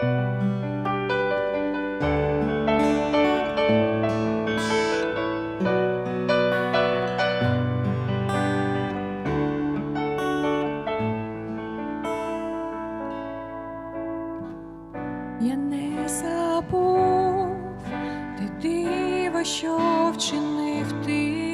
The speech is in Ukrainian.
Я не забув ти диво, що вчинив.